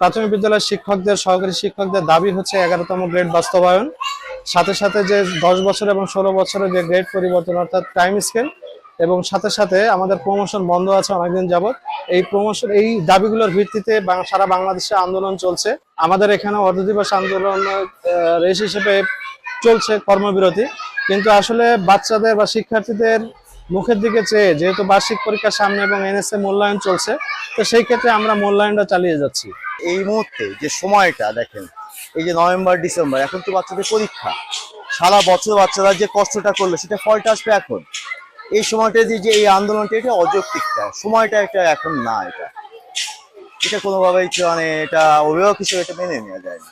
প্রাথমিক বিদ্যালয়ের শিক্ষকদের, সহকারী শিক্ষকদের দাবি হচ্ছে এগারোতম গ্রেড বাস্তবায়ন। সাথে সাথে যে দশ বছর এবং ষোলো বছরের যে গ্রেড পরিবর্তন, অর্থাৎ টাইম স্কেল, এবং সাথে সাথে আমাদের প্রমোশন বন্ধ আছে অনেকদিন যাবৎ। এই প্রমোশন, এই দাবিগুলোর ভিত্তিতে সারা বাংলাদেশে আন্দোলন চলছে। আমাদের এখানে অর্ধ দিবস আন্দোলন রেস হিসেবে চলছে কর্মবিরতি। কিন্তু আসলে বাচ্চাদের বা শিক্ষার্থীদের মুখের দিকে চেয়ে, যেহেতু বার্ষিক পরীক্ষার সামনে এবং এনএসএ মূল্যায়ন চলছে, তো সেই ক্ষেত্রে আমরা মূল্যায়নটা চালিয়ে যাচ্ছি। এই মুহূর্তে যে সময়টা, দেখেন, এই যে নভেম্বর, ডিসেম্বর, এখন তো বাচ্চাদের পরীক্ষা। সারা বছর বাচ্চারা যে কষ্টটা করল, সেটা ফলটা আসবে এখন। এই সময়টা যে এই আন্দোলনটা, এটা অযৌক্তিকটা। সময়টা এটা এখন না, এটা। এটা কোনোভাবেই মানে এটা অভিভাবক হিসেবে এটা মেনে নেওয়া যায় না।